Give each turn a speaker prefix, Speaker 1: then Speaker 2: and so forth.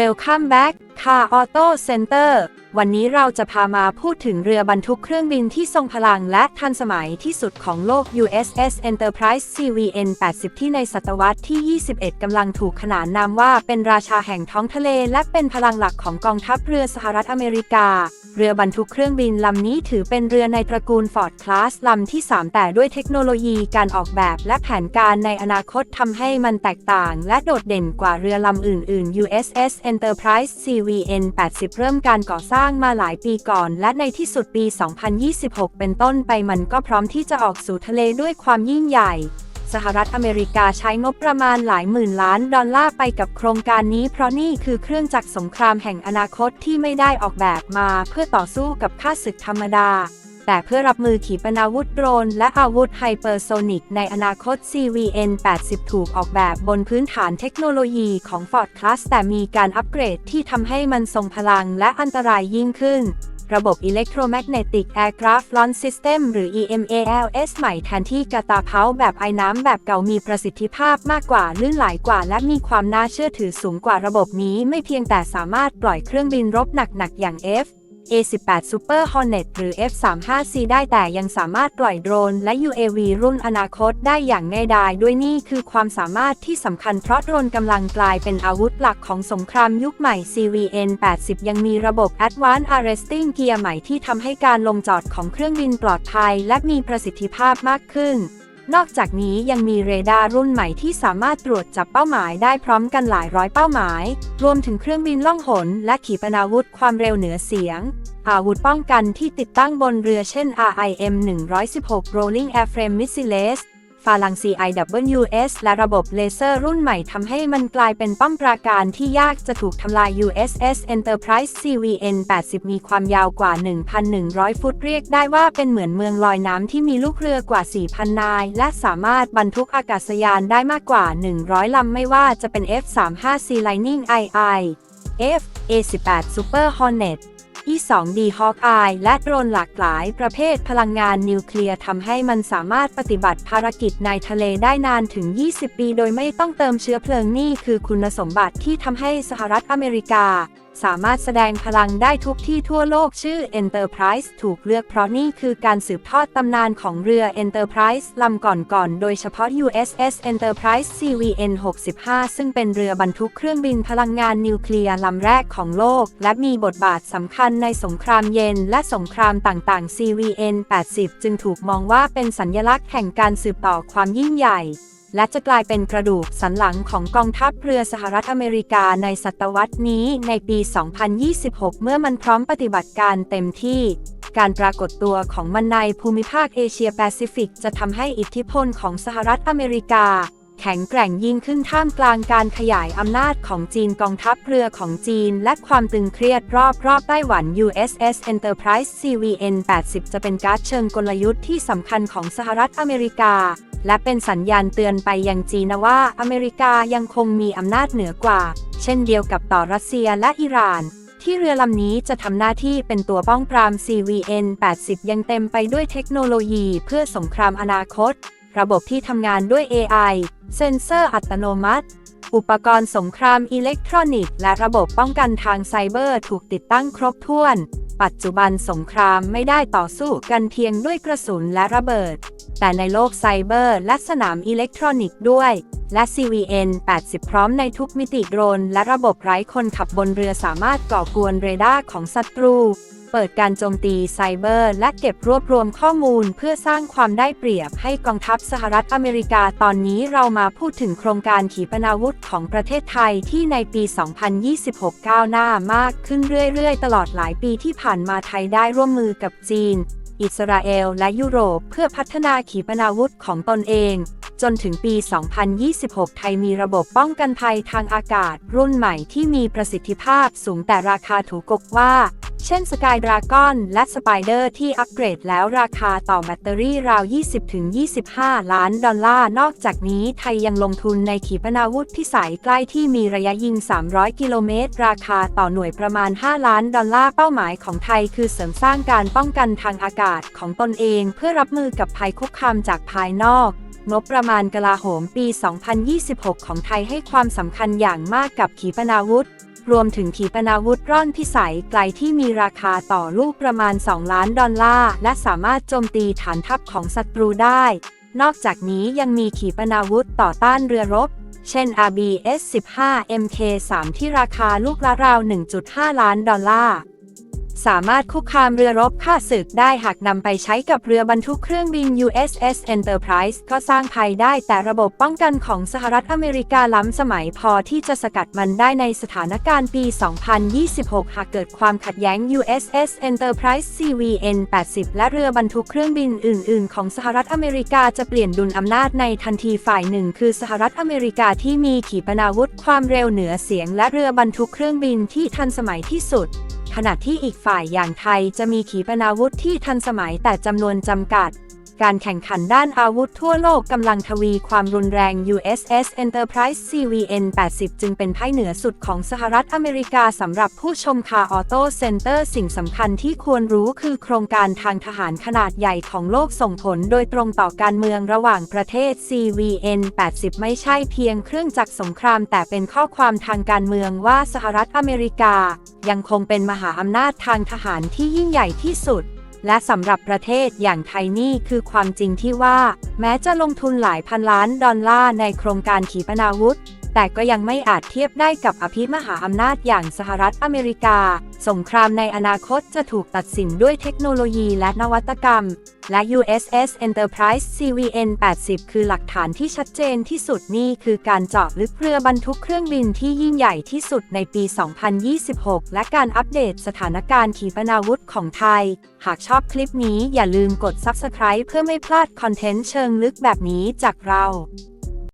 Speaker 1: Welcome back Car Auto Center วันนี้เราจะพามาพูดถึงเรือบรรทุกเครื่องบินที่ทรงพลังและทันสมัยที่สุดของโลก USS Enterprise CVN 80 ที่ในศตวรรษที่ 21 กำลังถูกขนานนามว่าเป็นราชาแห่งท้องทะเล และเป็นพลังหลักของกองทัพเรือสหรัฐอเมริกา เรือบรรทุกเครื่องบินลำนี้ถือเป็นเรือในตระกูล Ford Class ลำที่ 3 แต่ด้วยเทคโนโลยีการออกแบบและแผนการในอนาคตทำให้มันแตกต่าง และโดดเด่นกว่าเรือลำอื่น ๆ USS Enterprise CVN 80 เริ่มการก่อสร้างมาหลายปีก่อน และในที่สุดปี 2026 เป็นต้นไปมันก็พร้อมที่จะออกสู่ทะเลด้วยความยิ่งใหญ่ สหรัฐอเมริกาใช้งบประมาณหลายหมื่นล้านดอลลาร์ไปกับโครงการนี้ เพราะนี่คือเครื่องจักรสงครามแห่งอนาคตที่ไม่ได้ออกแบบมาเพื่อต่อสู้กับข้าศึกธรรมดา แต่เพื่อรับมือขีปนาวุธโดรน และอาวุธไฮเปอร์โซนิกในอนาคต CVN 80 ถูกออกแบบบนพื้นฐานเทคโนโลยีของ Ford Class แต่มีการอัปเกรดที่ทำให้มันทรงพลังและอันตรายยิ่งขึ้น ระบบ Electromagnetic Aircraft Launch System หรือ EMALS ใหม่แทนที่กาตาเพาแบบไอ้น้ำแบบเก่ามีประสิทธิภาพมากกว่าลื่นไหลกว่า และมีความน่าเชื่อถือสูงกว่าระบบนี้ ไม่เพียงแต่สามารถปล่อยเครื่องบินรบหนักๆอย่าง F A18 Super Hornet หรือ F35C ได้แต่ยังสามารถปล่อยโดรนและ UAV รุ่นอนาคตได้อย่างง่ายดายด้วยนี่คือความสามารถที่สำคัญเพราะโดรนกำลังกลายเป็นอาวุธหลักของสงครามยุคใหม่ CVN 80 ยังมีระบบ Advanced Arresting Gear ใหม่ที่ทำให้การลงจอดของเครื่องบินปลอดภัย และมีประสิทธิภาพมากขึ้น นอกจากนี้ยังมีเรดาร์รุ่นใหม่ที่สามารถตรวจจับเป้าหมายได้พร้อมกันหลายร้อยเป้าหมาย รวมถึงเครื่องบินล่องหน และขีปนาวุธความเร็วเหนือเสียง อาวุธป้องกันที่ติดตั้งบนเรือเช่น RIM 116 Rolling Airframe Missiles ฟาลัง CIWS และระบบเลเซอร์รุ่นใหม่ทำให้มันกลายเป็นป้อมปราการที่ยากจะถูกทำลาย USS Enterprise CVN 80 มีความยาวกว่า 1,100 ฟุตเรียกได้ว่าเป็นเหมือนเมืองลอยน้ำที่มีลูกเรือกว่า 4,000 นาย และสามารถบรรทุกอากาศยานได้มากกว่า 100 ลำไม่ว่าจะเป็น F-35C Lightning II F A-18 Super Hornet E-2D Hawkeye และโดรนหลากหลายประเภทพลังงานนิวเคลียร์ทำให้มันสามารถปฏิบัติภารกิจในทะเลได้นานถึง 20 ปี โดยไม่ต้องเติมเชื้อเพลิงนี่คือคุณสมบัติที่ทำให้สหรัฐอเมริกา สามารถแสดงพลังได้ทุกที่ทั่วโลกชื่อ Enterprise ถูกเลือกเพราะนี่คือการสืบทอดตำนานของเรือ Enterprise ลำก่อนๆ โดยเฉพาะ USS Enterprise CVN 65 ซึ่งเป็นเรือบรรทุกเครื่องบินพลังงานนิวเคลียร์ลำแรกของโลก และมีบทบาทสำคัญในสงครามเย็นและสงครามต่างๆ CVN 80 จึงถูกมองว่าเป็นสัญลักษณ์แห่งการสืบต่อความยิ่งใหญ่ และจะกลายเป็นกระดูกสันหลังของกองทัพเรือสหรัฐอเมริกาในศตวรรษนี้ในปี 2026 เมื่อมันพร้อมปฏิบัติการเต็มที่ การปรากฏตัวของมันในภูมิภาคเอเชียแปซิฟิก จะทำให้อิทธิพลของสหรัฐอเมริกา แข็งแกร่งยิ่งขึ้นท่ามกลางการขยายอำนาจของจีนกองทัพเรือของจีน และความตึงเครียดรอบรอบไต้หวัน USS Enterprise CVN 80 จะเป็นการ์ดเชิงกลยุทธ์ที่สำคัญของสหรัฐอเมริกา และเป็นสัญญาณเตือนไปยังจีนว่าอเมริกายังคงมีอำนาจเหนือกว่า เช่นเดียวกับต่อรัสเซียและอิหร่าน ที่เรือลำนี้จะทำหน้าที่เป็นตัวป้องปราม CVN 80 ยังเต็มไปด้วยเทคโนโลยีเพื่อสงครามอนาคต ระบบที่ทำงานด้วย AI เซ็นเซอร์อัตโนมัติ อุปกรณ์สงครามอิเล็กทรอนิกส์และระบบป้องกันทางไซเบอร์ถูกติดตั้งครบถ้วน ปัจจุบันสงครามไม่ได้ต่อสู้กันเพียงด้วยกระสุนและระเบิด แต่ในโลกไซเบอร์และสนามอิเล็กทรอนิกส์ด้วย และ CVN 80 พร้อมในทุกมิติโดรน และระบบไร้คนขับบนเรือสามารถก่อกวนเรดาร์ของศัตรู เปิดการโจมตีไซเบอร์ และเก็บรวบรวมข้อมูลเพื่อสร้างความได้เปรียบให้กองทัพสหรัฐอเมริกาตอนนี้เรามาพูดถึงโครงการขีปนาวุธของประเทศไทยที่ในปี 2026 ก้าวหน้ามากขึ้นเรื่อยๆ ตลอดหลายปีที่ผ่านมาไทยได้ร่วมมือกับจีน อิสราเอล และยุโรป เพื่อพัฒนาขีปนาวุธของตนเองจนถึงปี 2026 ไทยมีระบบป้องกันภัยทางอากาศ รุ่นใหม่ที่มีประสิทธิภาพสูงแต่ราคาถูกกกว่า เช่น Sky Dragon และ Spider ที่อัปเกรดแล้วราคาต่อแบตเตอรี่ราว 20-25 ล้านดอลลาร์ นอกจากนี้ไทยยังลงทุนในขีปนาวุธพิสัยใกล้ที่มีระยะยิง 300 กิโลเมตร ราคาต่อหน่วยประมาณ 5 ล้านดอลลาร์ เป้าหมายของไทยคือเสริมสร้างการป้องกันทางอากาศของตนเอง เพื่อรับมือกับภัยคุกคามจากภายนอกงบประมาณกลาโหมปี 2026 ของไทยให้ความสำคัญอย่างมากกับขีปนาวุธ รวมถึงขีปนาวุธร่อนพิสัยไกลที่มีราคาต่อลูกประมาณ 2 ล้านดอลลาร์ และสามารถโจมตีฐานทัพของศัตรูได้ นอกจากนี้ยังมีขีปนาวุธต่อต้านเรือรบ เช่น RBS-15 MK3 ที่ราคาลูกละราว 1.5 ล้านดอลลาร์ สามารถคุกคามเรือรบฆ่าศึกได้หากนำไปใช้กับเรือบรรทุกเครื่องบิน USS Enterprise ก็สร้างภัยได้แต่ระบบป้องกันของสหรัฐอเมริกาล้ำสมัยพอที่จะสกัดมันได้ในสถานการณ์ปี 2026 หากเกิดความขัดแย้ง USS Enterprise CVN 80 และเรือบรรทุกเครื่องบินอื่น ๆ ของสหรัฐอเมริกาจะเปลี่ยนดุลอำนาจในทันทีฝ่ายหนึ่ง คือสหรัฐอเมริกาที่มีขีปนาวุธความเร็วเหนือเสียง และเรือบรรทุกเครื่องบินที่ทันสมัยที่สุด ขณะที่อีกฝ่ายอย่างไทยจะมีขีปนาวุธที่ทันสมัยแต่จำนวนจำกัด การแข่งขันด้านอาวุธทั่วโลกกำลังทวีความรุนแรง USS Enterprise CVN 80 จึงเป็นไพ่เหนือสุดของสหรัฐอเมริกาสำหรับผู้ชมคาออโต้เซ็นเตอร์สิ่งสำคัญที่ควรรู้คือโครงการทางทหารขนาดใหญ่ของโลกส่งผลโดยตรงต่อการเมืองระหว่างประเทศ CVN 80 ไม่ใช่เพียงเครื่องจักรสงคราม แต่เป็นข้อความทางการเมืองว่าสหรัฐอเมริกา ยังคงเป็นมหาอำนาจทางทหารที่ยิ่งใหญ่ที่สุด และสำหรับประเทศอย่างไทยนี่คือความจริงที่ว่า แม้จะลงทุนหลายพันล้านดอลลาร์ในโครงการขีปนาวุธ แต่ก็ยังไม่อาจเทียบได้กับอภิมหาอำนาจอย่างสหรัฐอเมริกา สงครามในอนาคตจะถูกตัดสินด้วยเทคโนโลยีและนวัตกรรม และ USS Enterprise CVN 80 คือหลักฐานที่ชัดเจนที่สุดนี่คือการเจาะลึกเรือบรรทุกเครื่องบินที่ยิ่งใหญ่ที่สุดในปี 2026 และการอัปเดตสถานการณ์ขีปนาวุธของไทย หากชอบคลิปนี้อย่าลืมกด Subscribe เพื่อไม่พลาดคอนเทนต์เชิงลึกแบบนี้จากเรา